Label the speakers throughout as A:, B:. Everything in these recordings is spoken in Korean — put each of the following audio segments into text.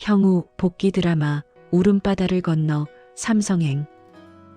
A: 형우 복귀 드라마 울음바다를 건너 삼성행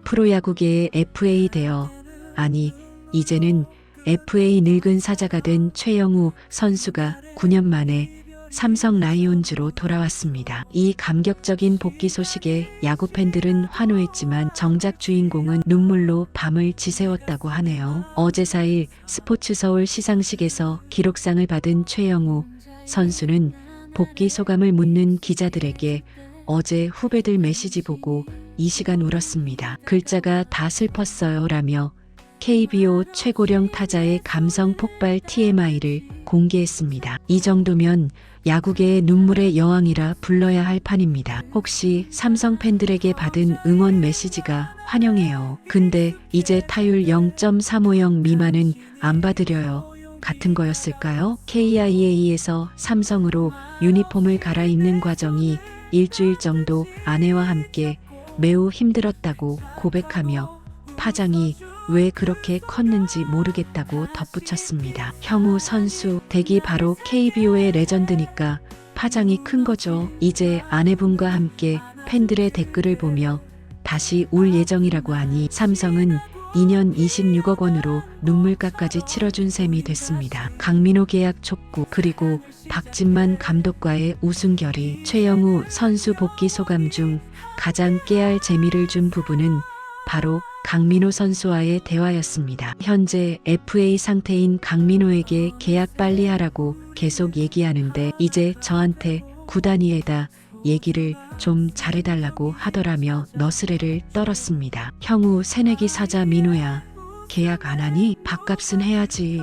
A: 프로야구계의 FA 되어 아니 이제는 FA 늙은 사자가 된 최영우 선수가 9년 만에 삼성 라이온즈로 돌아왔습니다. 이 감격적인 복귀 소식에 야구 팬들은 환호했지만 정작 주인공은 눈물로 밤을 지새웠다고 하네요. 어제 4일 스포츠 서울 시상식에서 기록상을 받은 최영우 선수는 복귀 소감을 묻는 기자들에게 어제 후배들 메시지 보고 이 시간 울었습니다. 글자가 다 슬펐어요 라며 KBO 최고령 타자의 감성 폭발 TMI를 공개했습니다. 이 정도면 야구계의 눈물의 여왕이라 불러야 할 판입니다. 혹시 삼성 팬들에게 받은 응원 메시지가 환영해요. 근데 이제 타율 0.350 미만은 안 받으려요. 같은 거였을까요? KIA에서 삼성으로 유니폼을 갈아입는 과정이 일주일 정도 아내와 함께 매우 힘들었다고 고백하며 파장이 왜 그렇게 컸는지 모르겠다고 덧붙였습니다. 형우 선수 댁이 바로 KBO의 레전드니까 파장이 큰 거죠. 이제 아내분과 함께 팬들의 댓글을 보며 다시 울 예정이라고 하니 삼성은 2년 26억 원으로 눈물값까지 치러준 셈이 됐습니다. 강민호 계약 촉구 그리고 박진만 감독과의 우승결의 최영우 선수 복귀 소감 중 가장 깨알 재미를 준 부분은 바로 강민호 선수와의 대화였습니다. 현재 FA 상태인 강민호에게 계약 빨리 하라고 계속 얘기하는데 이제 저한테 구단위에다 얘기를 좀 잘해달라고 하더라며 너스레를 떨었습니다. 형우 새내기 사자 민호야. 계약 안 하니 밥값은 해야지.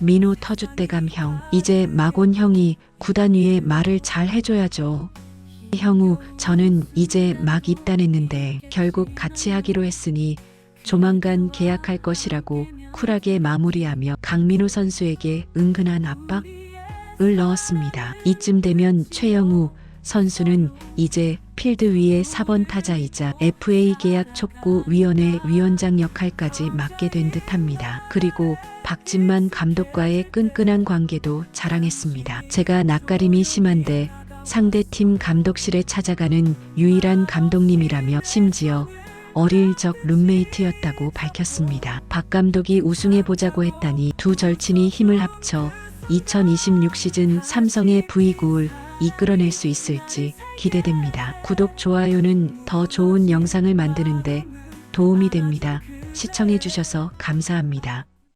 A: 민호 터줏대감 형. 이제 막온 형이 구단 위에 말을 잘 해줘야죠. 형우, 저는 이제 막 입단했는데 결국 같이 하기로 했으니 조만간 계약할 것이라고 쿨하게 마무리하며 강민호 선수에게 은근한 압박을 넣었습니다. 이쯤 되면 최영우 선수는 이제 필드 위의 4번 타자이자 FA 계약 촉구 위원회 위원장 역할까지 맡게 된 듯합니다. 그리고 박진만 감독과의 끈끈한 관계도 자랑했습니다. 제가 낯가림이 심한데 상대팀 감독실에 찾아가는 유일한 감독님이라며 심지어 어릴 적 룸메이트였다고 밝혔습니다. 박 감독이 우승해보자고 했다니 두 절친이 힘을 합쳐 2026 시즌 삼성의 V구을 이끌어낼 수 있을지 기대됩니다. 구독, 좋아요는 더 좋은 영상을 만드는데 도움이 됩니다. 시청해주셔서 감사합니다.